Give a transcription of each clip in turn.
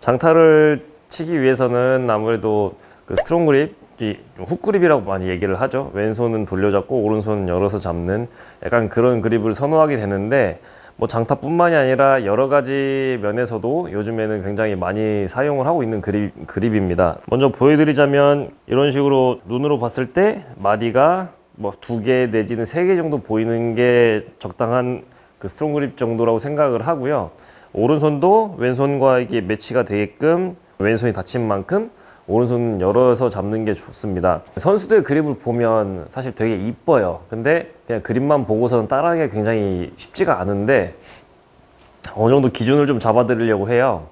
장타를 치기 위해서는 아무래도 그 스트롱 그립, 이 훅 그립이라고 많이 얘기를 하죠. 왼손은 돌려잡고 오른손은 열어서 잡는 약간 그런 그립을 선호하게 되는데 뭐 장타뿐만이 아니라 여러 가지 면에서도 요즘에는 굉장히 많이 사용을 하고 있는 그립, 그립입니다. 먼저 보여드리자면 이런 식으로 눈으로 봤을 때 마디가 뭐 두 개 내지는 세 개 정도 보이는 게 적당한 그 스트롱 그립 정도라고 생각을 하고요. 오른손도 왼손과 이게 매치가 되게끔 왼손이 닫힌 만큼 오른손 열어서 잡는 게 좋습니다. 선수들 그립을 보면 사실 되게 이뻐요. 근데 그냥 그립만 보고서는 따라하기가 굉장히 쉽지가 않은데 어느 정도 기준을 좀 잡아드리려고 해요.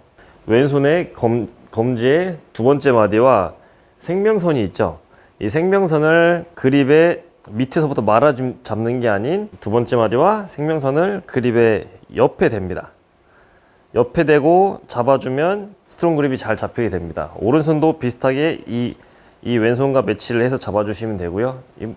왼손의 검, 검지의 두 번째 마디와 생명선이 있죠. 이 생명선을 그립의 밑에서부터 말아 잡는 게 아닌 두 번째 마디와 생명선을 그립의 옆에 댑니다. 옆에 대고 잡아주면 스트롱 그립이 잘 잡히게 됩니다. 오른손도 비슷하게 이, 이 왼손과 매치를 해서 잡아주시면 되고요. 이-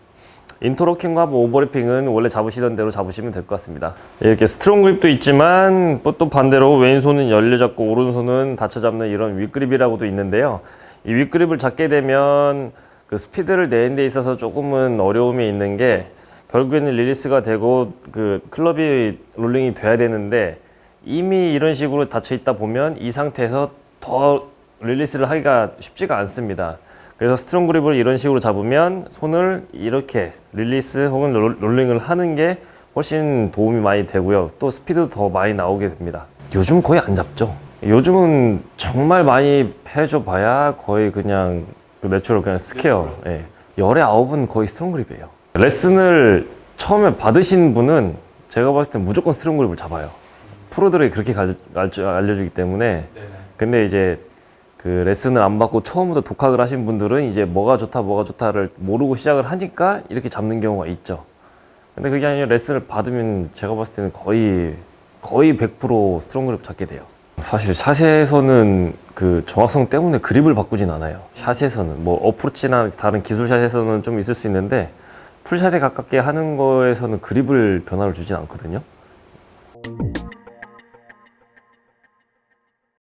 인터로킹과 뭐 오버래핑은 원래 잡으시던 대로 잡으시면 될 것 같습니다. 이렇게 스트롱 그립도 있지만 뭐또 반대로 왼손은 열려 잡고 오른손은 닫혀 잡는 이런 윗그립이라고도 있는데요. 이 윗그립을 잡게 되면 그 스피드를 내는 데 있어서 조금은 어려움이 있는 게 결국에는 릴리스가 되고 그 클럽이 롤링이 돼야 되는데 이미 이런 식으로 닫혀 있다 보면 이 상태에서 더 릴리스를 하기가 쉽지가 않습니다. 그래서 스트롱 그립을 이런 식으로 잡으면 손을 이렇게 릴리스 혹은 롤- 롤링을 하는 게 훨씬 도움이 많이 되고요. 또 스피드도 더 많이 나오게 됩니다. 요즘 거의 안 잡죠. 요즘은 정말 많이 해줘 봐야 거의 그냥 그 내추럴 그냥 스퀘어. 예. 열의 아홉은 거의 스트롱 그립이에요. 레슨을 처음에 받으신 분은 제가 봤을 때 무조건 스트롱 그립을 잡아요. 프로들이 그렇게 갈- 알려- 알려주기 때문에 근데 이제 그 레슨을 안 받고 처음부터 독학을 하신 분들은 이제 뭐가 좋다 뭐가 좋다를 모르고 시작을 하니까 이렇게 잡는 경우가 있죠. 근데 그게 아니라 레슨을 받으면 제가 봤을 때는 거의 거의 100% 스트롱 그립 잡게 돼요. 사실 샷에서는 그 정확성 때문에 그립을 바꾸진 않아요. 샷에서는. 뭐 어프로치나 다른 기술 샷에서는 좀 있을 수 있는데 풀샷에 가깝게 하는 거에서는 그립을 변화를 주진 않거든요